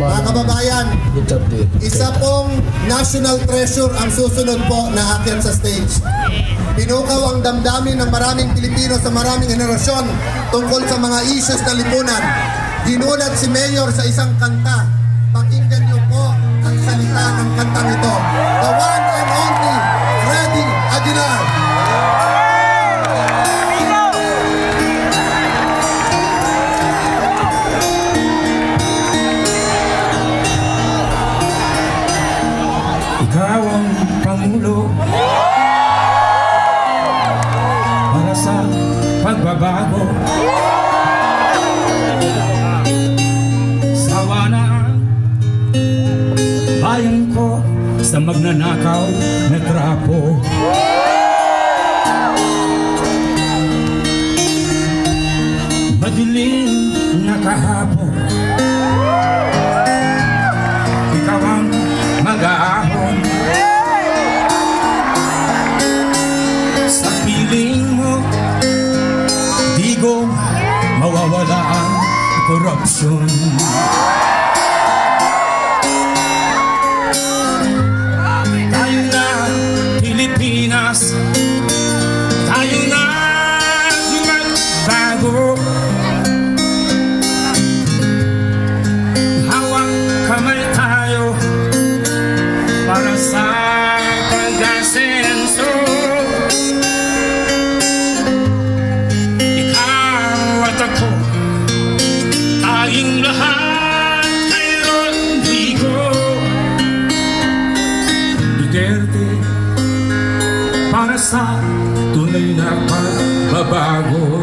At it. Isa pong national treasure ang susunod po na akyat sa stage. Pinukaw ang damdamin ng maraming Pilipino sa maraming henerasyon tungkol sa mga issues na lipunan. Ginulat si Mayor sa isang kanta. Pakinggan niyo po ang salita ng kantang ito. The ko Sa magnanakaw na trapo. Madilim na kahapon. Ikaw ang mag-aahon. Mo Di ko mawawala ang korupsyon Para sa tunay na pagbabago.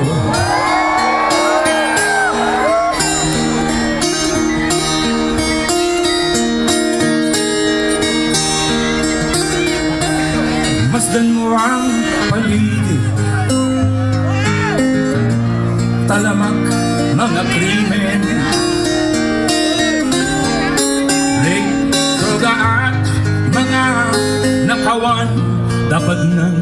Masdan mo ang paligid. Talamak mga krimen. Rape, droga at mga nakawan Dapat nang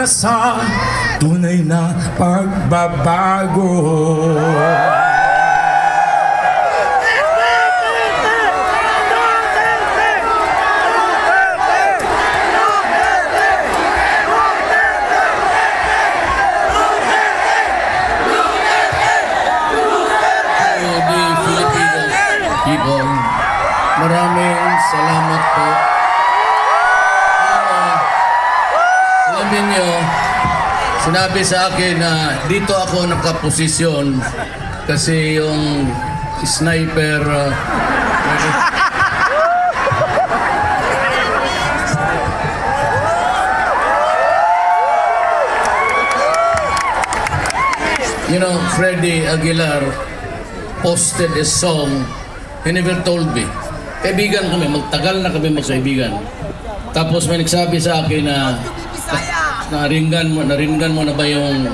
Para sa tunay na pagbabago. Maraming salamat po. Alamin nyo, sinabi sa akin na dito ako nakaposisyon kasi yung sniper uh, You know, Freddie Aguilar posted a song. He never told me. Kaibigan kami, magtagal na kami magkaibigan. Tapos may nagsabi sa akin na naringgan mo, naringgan mo na ba yung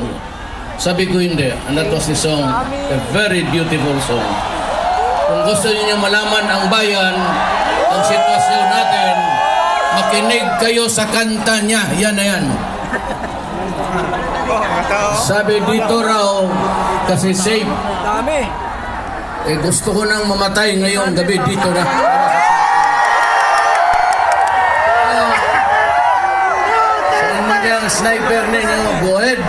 sabi ko hindi. And that was the song, a very beautiful song. Kung gusto niyo malaman ang bayan, ang sitwasyon natin, makinig kayo sa kanta niya. Yan na yan. Sabi dito raw, kasi safe. Dami. Eh gusto ko nang mamatay ngayong gabi dito na. Sniper ninyo, go ahead.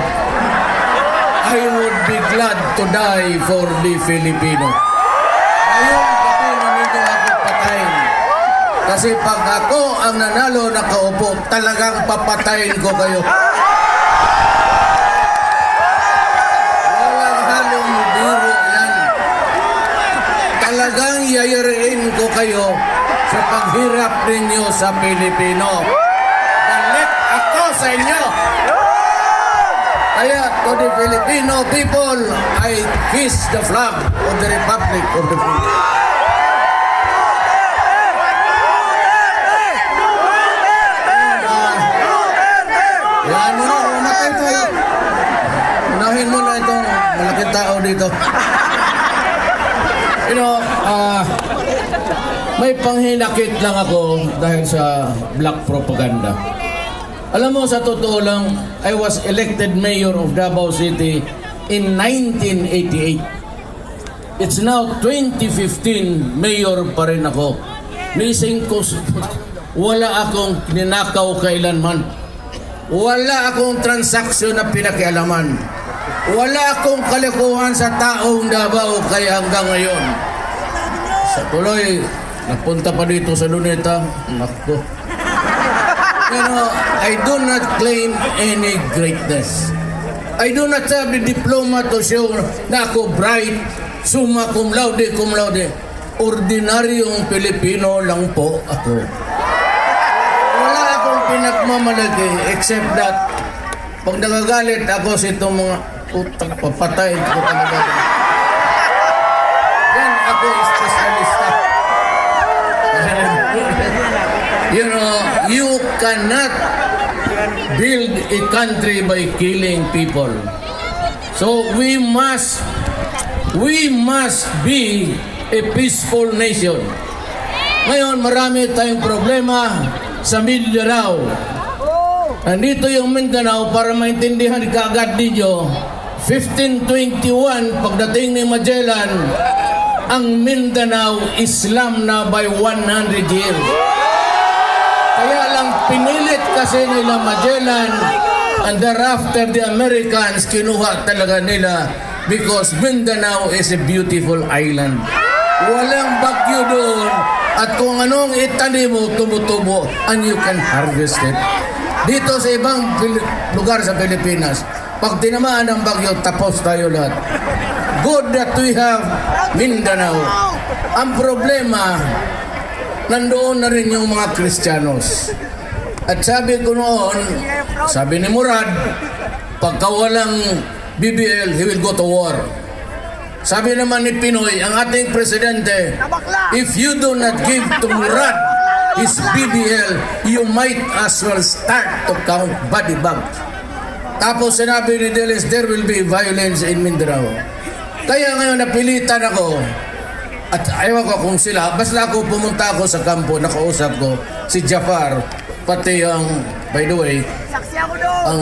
I would be glad to die for the Filipino. Ngayong gabi na ninyo ako patayin. Kasi pag ako ang nanalo nakaupo, talagang papatayin ko kayo. Walang halong biro yan. Talagang yayariin ko kayo sa paghirap ninyo sa Pilipino. Galit ako sa inyo. Kaya to the Filipino people, I kiss the flag of the Republic of the Philippines. Unahin mo na itong malaking tao dito. You know, ah, may panghinakit lang ako dahil sa black propaganda. Alam mo, sa totoo lang, I was elected mayor of Davao City in 1988. It's now 2015, mayor pa rin ako. Missing ko, wala akong ninakaw kailanman. Wala akong transaksyon na pinakialaman. Wala akong kalikuhan sa taong Davao kaya hanggang ngayon. Sa tuloy, napunta pa dito sa Luneta. Nako. Pero I do not claim any greatness. I do not have the diploma to show na ako bright, summa cum laude, cum laude. Ordinaryong Pilipino lang po ako. Wala akong pinagmamalaki except that pag nagagalit ako sa itong mga utang papatay ko talaga. Yan ako espesyalista. you know, you cannot build a country by killing people. So we must, we must be a peaceful nation. Ngayon, marami tayong problema sa Mindanao. Nandito yung Mindanao para maintindihan kaagad ninyo, 1521, pagdating ni Magellan, ang Mindanao Islam na by 100 years. Pinilit kasi nila Magellan and thereafter the Americans kinuha talaga nila because Mindanao is a beautiful island. Walang bagyo doon at kung anong itanim mo, tumutubo and you can harvest it. Dito sa ibang lugar sa Pilipinas, pag tinamaan ng bagyo, tapos tayo lahat. Good that we have Mindanao. Ang problema, nandoon na rin yung mga Kristiyanos. At sabi ko noon, sabi ni Murad, pagka walang BBL, he will go to war. Sabi naman ni Pinoy, ang ating presidente, if you do not give to Murad his BBL, you might as well start to count body bags. Tapos sinabi ni Delis, there will be violence in Mindanao. Kaya ngayon napilitan ako, at ayaw ko kung sila, basta ako pumunta ako sa kampo, nakausap ko si Jafar, pati ang, by the way, ang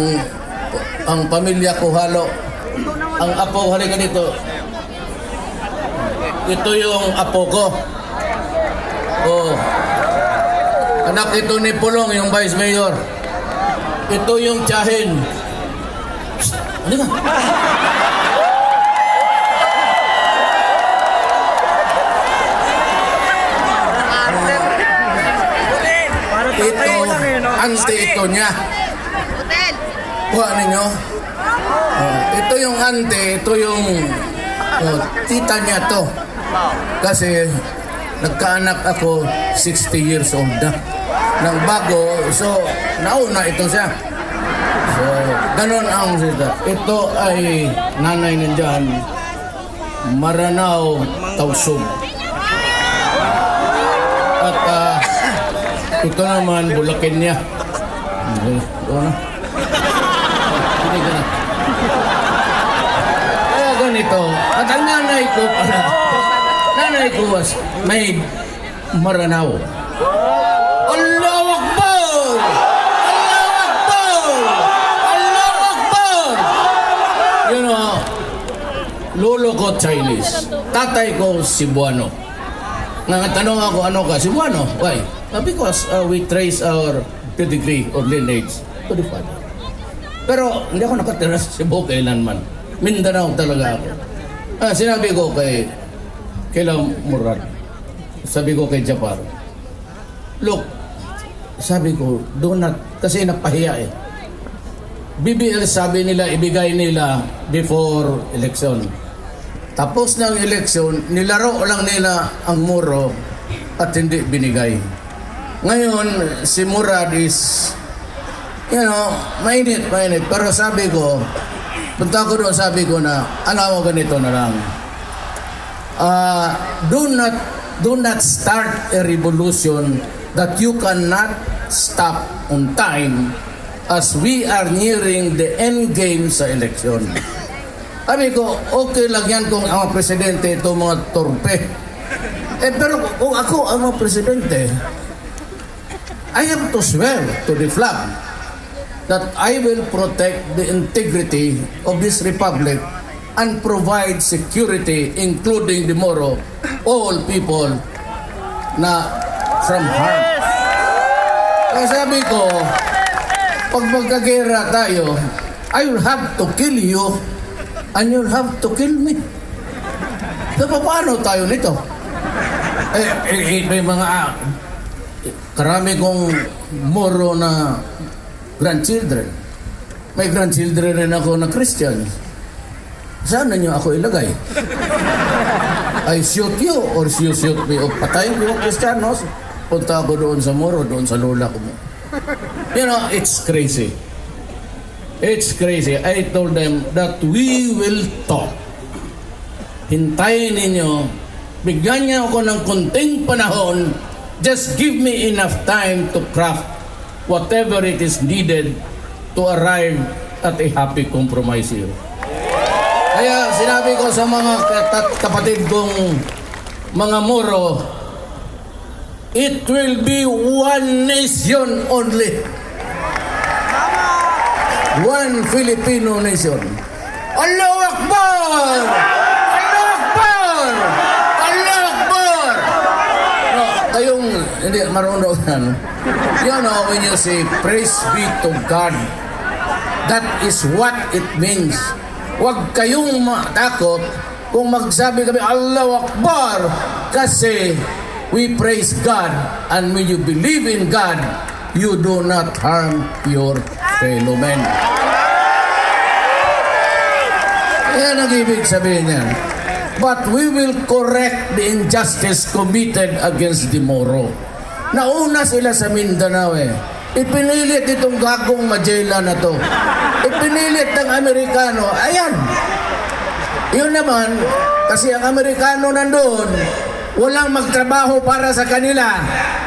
ang pamilya ko halo, ang apo, halika dito. Ito yung apo ko. Oh. Anak ito ni Pulong, yung vice mayor. Ito yung tiyahin. Psst, halika. Ante ito niya. Kuha ninyo. Oh, ito yung ante, ito yung oh, tita niya to. Kasi nagkaanak ako 60 years old na. Nang bago, so nauna ito siya. So, ganun ang sita. Ito ay nanay nandiyan, Maranao Tausug. At ah, ito naman, bulakin niya. Okay, doon na. Hindi. Kaya ganito. At ang nanay ko pala, nanay ko was made Maranao. Allahu Akbar! Allahu Akbar! You know, lolo ko Chinese. Tatay ko Cebuano. Nangatanong ako, ano ka? Cebuano? Why? Because uh, we trace our pedigree or lineage to the father. Pero hindi ako nakatira sa Cebu kailanman. Mindanao talaga ako. Ah, sinabi ko kay kay Murad, sabi ko kay Japar, look, sabi ko, do not, kasi napahiya eh. BBL sabi nila, ibigay nila before election. Tapos ng election, nilaro lang nila ang muro at hindi binigay. Ngayon, si Murad is, you know, mainit, mainit. Pero sabi ko, punta ko doon, sabi ko na, alam mo ganito na lang. Uh, do not do not start a revolution that you cannot stop on time as we are nearing the end game sa election. Sabi ko, okay lang yan kung ang presidente ito mga torpe. Eh pero kung ako ang presidente, I have to swear to the flag that I will protect the integrity of this republic and provide security including the Moro, all people na from harm. Kaya sabi ko, pag magkagera tayo, I will have to kill you and you'll have to kill me. So, paano tayo nito? Eh, eh, eh, may mga karami kong moro na grandchildren. May grandchildren rin ako na Christian. Saan na niyo ako ilagay? I shoot you or you shoot me. O patayin yung Kristiyanos. Punta ako doon sa muro, doon sa lola ko. You know, it's crazy. It's crazy. I told them that we will talk. Hintayin ninyo. Bigyan niyo ako ng konting panahon. Just give me enough time to craft whatever it is needed to arrive at a happy compromise here. Kaya sinabi ko sa mga kapatid kong mga Moro, it will be one nation only. One Filipino nation. Allahu Akbar! Allahu Akbar! Allahu Akbar! No, kayong hindi marunong yan. You know, when you say, praise be to God, that is what it means. Huwag kayong matakot kung magsabi kami, Allahu Akbar! Kasi we praise God and when you believe in God, you do not harm your fellow men. Yan ang ibig sabihin niyan. But we will correct the injustice committed against the Moro. Nauna sila sa Mindanao eh. Ipinilit itong gagong Majela na to. Ipinilit ng Amerikano. Ayan. Yun naman, kasi ang Amerikano nandun, walang magtrabaho para sa kanila.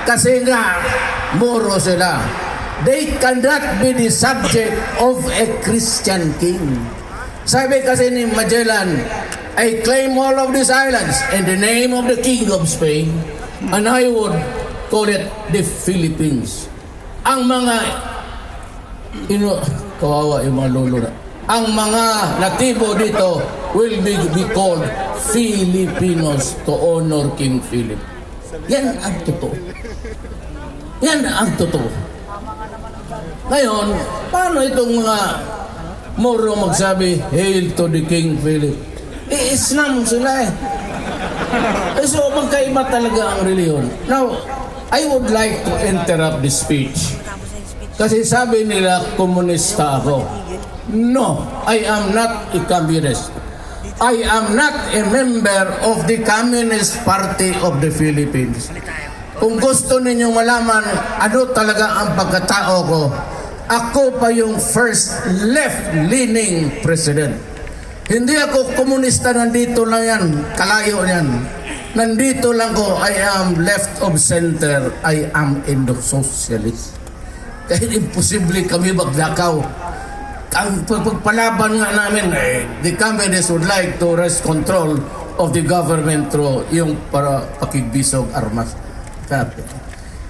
Kasi nga, Moro sila. They cannot be the subject of a Christian king. Sabi kasi ni Magellan, I claim all of these islands in the name of the King of Spain and I would call it the Philippines. Ang mga ino kawawa yung mga lolo na. Ang mga natibo dito will be, be called Filipinos to honor King Philip. Yan ang totoo. Yan ang totoo. Ngayon, paano itong mga Moro magsabi, Hail to the King Philip? Eh, Islam sila eh. Eh, so, magkaiba talaga ang reliyon. Now, I would like to interrupt the speech. Kasi sabi nila, komunista ako. No, I am not a communist. I am not a member of the Communist Party of the Philippines. Kung gusto ninyong malaman ano talaga ang pagkatao ko, ako pa yung first left-leaning president. Hindi ako komunista, nandito lang yan, kalayo yan. Nandito lang ko, I am left of center, I am Indo-socialist. Kahit imposible kami maglakaw. Ang pagpagpalaban nga namin, eh, the communists would like to wrest control of the government through yung para pakigbisog armas.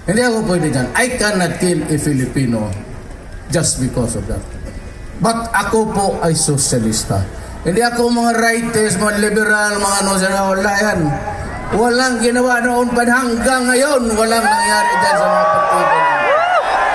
Hindi ako pwede dyan. I cannot kill a Filipino just because of that. But ako po ay sosyalista. Hindi ako mga rightist, mga liberal, mga ano sana, wala yan. Walang ginawa noon pa hanggang ngayon, walang nangyari dyan sa mga partido.